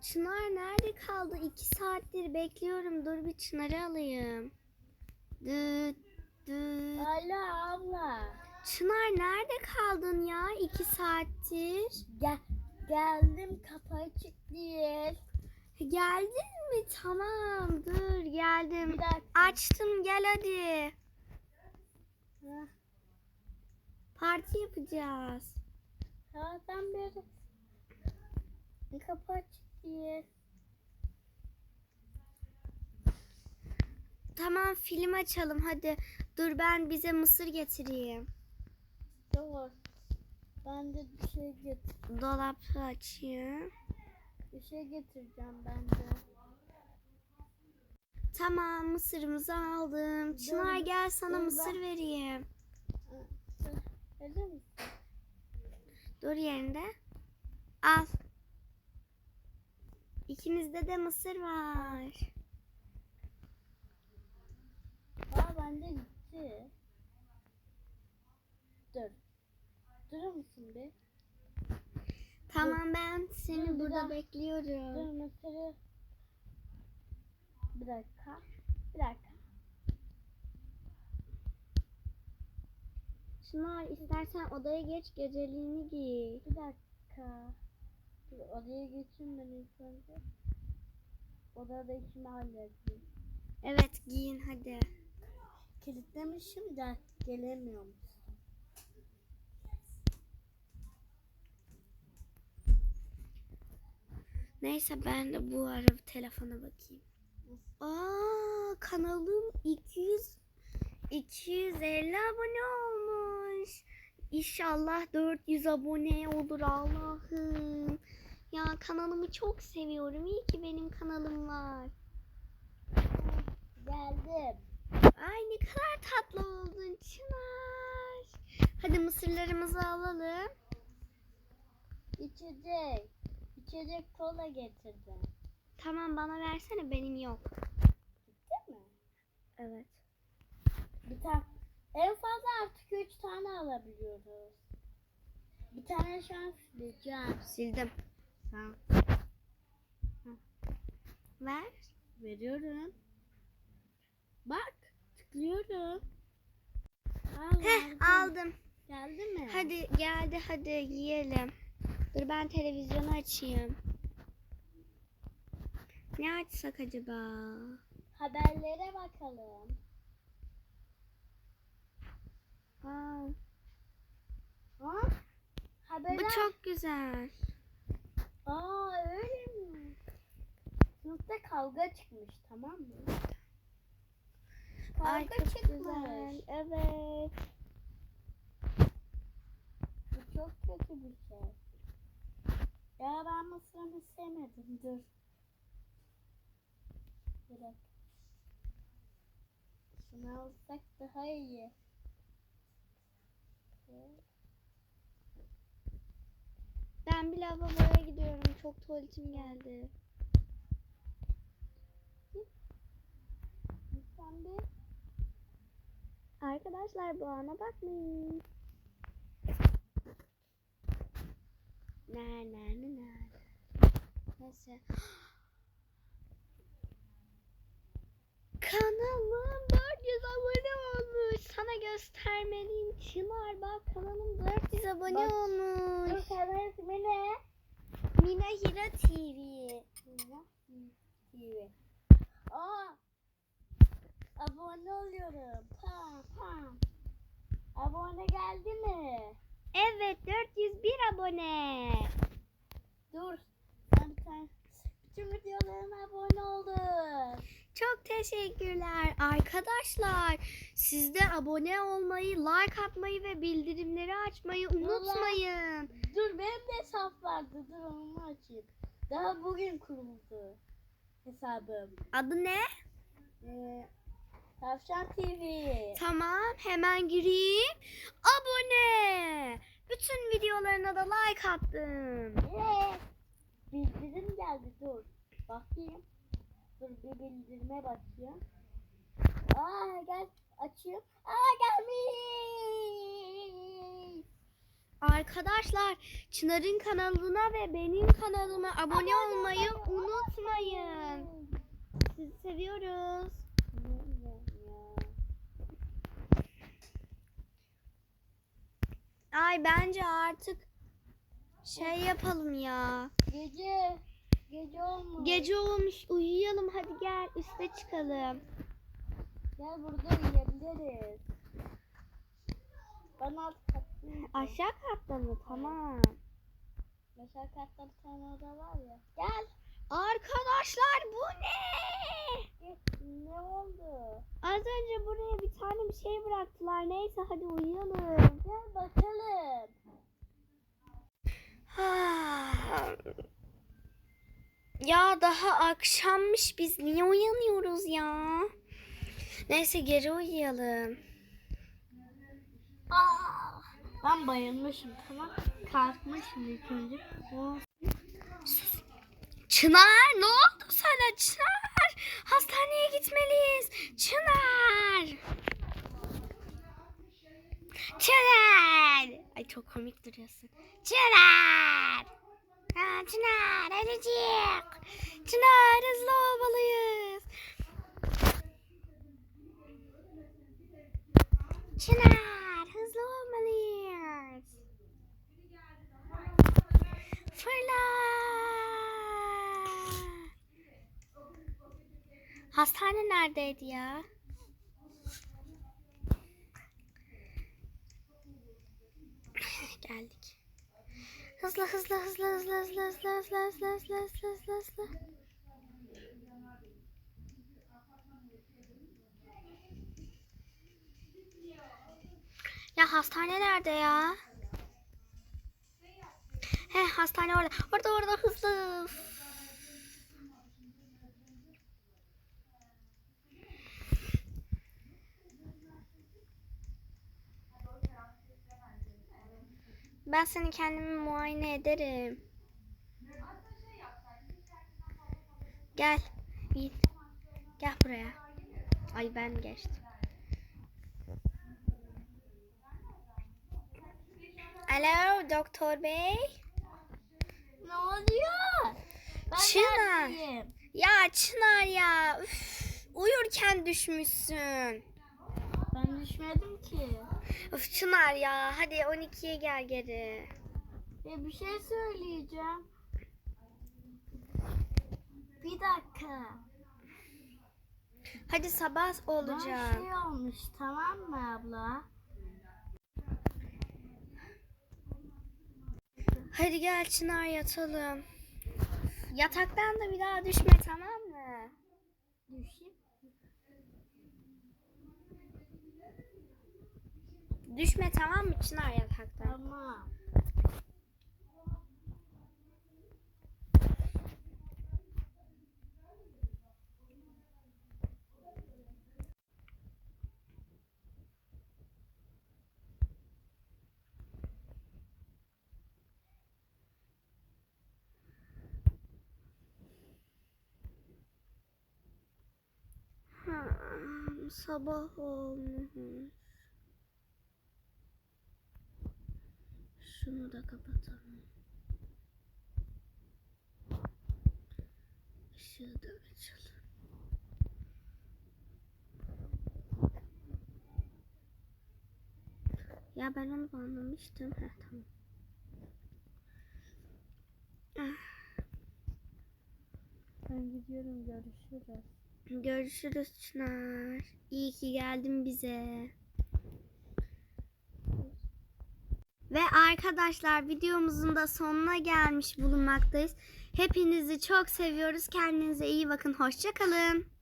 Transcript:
Çınar nerede kaldı? İki saattir bekliyorum. Dur bir Çınar'ı alayım. Dıt dıt. Alo abla. Çınar nerede kaldın ya? İki saattir. Gel geldim kapı açık değil. Geldin mi? Tamam dur geldim. Bir dakika. Açtım gel hadi. Hah, Parti yapacağız. Sabahtan beri kapı açık değil. Tamam film açalım hadi. Dur ben bize mısır getireyim. Dur. Ben de bir şey getir Dolapı açayım. bir şey getireceğim ben de. Tamam mısırımızı aldım. Çınar gel sana dur mısır ben- vereyim. Öyle mi? Dur yerinde. Al. İkimizde de mısır var. Aa bende gitti. Dur. Durur musun bir? Tamam ben seni Dur, burada dakika. bekliyorum. Dur mısırı. Bir dakika. Bir dakika. Çınar istersen odaya geç geceliğini giy. Bir dakika. Dur odaya geçeyim ben ilk önce. Odada işimi halledeyim. Evet giyin hadi. Kilitlemişim de gelemiyorum. Neyse ben de bu ara telefona bakayım. Aa kanalım 200 250 abone olmuş. İnşallah 400 abone olur Allah'ım. Ya kanalımı çok seviyorum. İyi ki benim kanalım var. Geldim. Ay ne kadar tatlı oldun Çınar. Hadi mısırlarımızı alalım. İçecek. İçecek kola getirdim. Tamam bana versene benim yok. Değil mi? Evet. Bir tane. En fazla artık üç tane alabiliyoruz. Bir tane şans vereceğim. Sildim. Tamam. Ver. Veriyorum. Bak. Tıklıyorum. Al, Heh aldım. aldım. Geldi mi? Hadi geldi hadi yiyelim. Dur ben televizyonu açayım. Ne açsak acaba? Haberlere bakalım. Aa, Ha? Haberler. bu çok güzel. Aa öyle mi? Sınıfta kavga çıkmış tamam mı? Kavga Ay çıkmış. güzel. Evet. Bu çok kötü bir şey. Ya ben mısırını sevmedim. Dur. Bir dakika. Şunu alsak daha iyi. Ben bir lavaboya gidiyorum. Çok tuvaletim geldi. Arkadaşlar bu ana bakmayın. Ne ne ne ne. Neyse. Kanalım 400 abone. Sana göstermeliyim. Çınar bak kanalım 400 abone Bak. Dur olmuş. senin ismi ne? Mina Hira TV. Mina TV. Aa! Abone oluyorum. Pam pam. Abone geldi mi? Evet 401 abone. Dur. Ben bir tane bütün videolarıma abone oldum. Çok teşekkürler arkadaşlar. Siz de abone olmayı, like atmayı ve bildirimleri açmayı unutmayın. Dur benim de hesap vardı. Dur onu açayım. Daha bugün kuruldu hesabım. Adı ne? Ee, Tavşan TV. Tamam hemen gireyim. Abone. Bütün videolarına da like attım. Ee, bildirim geldi. Dur. Bakayım. Dur bir bildirime bakayım. Aa gel açayım. Aa gelmiş. Arkadaşlar Çınar'ın kanalına ve benim kanalıma abone olmayı unutmayın. Sizi seviyoruz. Ay bence artık şey yapalım ya. Gece. Gece olmuş. Gece olmuş uyuyalım hadi gel üste çıkalım. Gel burada uyuyabiliriz. Ben alt kattayım. Aşağı katta mı? Tamam. Mesela katta bir tane oda var ya. Gel. Arkadaşlar bu ne? Ne oldu? Az önce buraya bir tane bir şey bıraktılar. Neyse hadi uyuyalım. Gel bakalım. Ya daha akşammış biz niye uyanıyoruz ya? Neyse geri uyuyalım. Aa, ben bayılmışım tamam. Kalkmışım ilk önce. O Çınar ne oldu sana Çınar? Hastaneye gitmeliyiz. Çınar. Çınar. Ay çok komik duruyorsun. Çınar. Ha, Çınar arıcık. Çınar hızlı olmalıyız. Çınar hızlı olmalıyız. Fırla. Hastane neredeydi ya? Hızlı hızlı hızlı hızlı hızlı hızlı hızlı hızlı hızlı hızlı hızlı hızlı. Ya hastane nerede ya? He hastane orada. Orada orada hızlı. Ben seni kendimi muayene ederim. Gel. Bin. Gel buraya. Ay ben geçtim. Alo doktor bey. ne oluyor? Ben Çınar. neredeyim? Ya Çınar ya. Üf, uyurken düşmüşsün. Düşmedim ki. Of Çınar ya. Hadi 12'ye gel geri. Ya bir şey söyleyeceğim. Bir dakika. Hadi sabah olacak. şey olmuş tamam mı abla? Hadi gel Çınar yatalım. Yataktan da bir daha düşme tamam mı? Düşeyim. Düşme tamam mı Çınar yataktan? Tamam. Sabah olmuş. Şunu da kapatalım. Işığı da açalım. Ya ben onu anlamıştım. Heh, tamam. Ben gidiyorum görüşürüz. Görüşürüz Çınar. İyi ki geldin bize. Ve arkadaşlar videomuzun da sonuna gelmiş bulunmaktayız. Hepinizi çok seviyoruz. Kendinize iyi bakın. Hoşçakalın.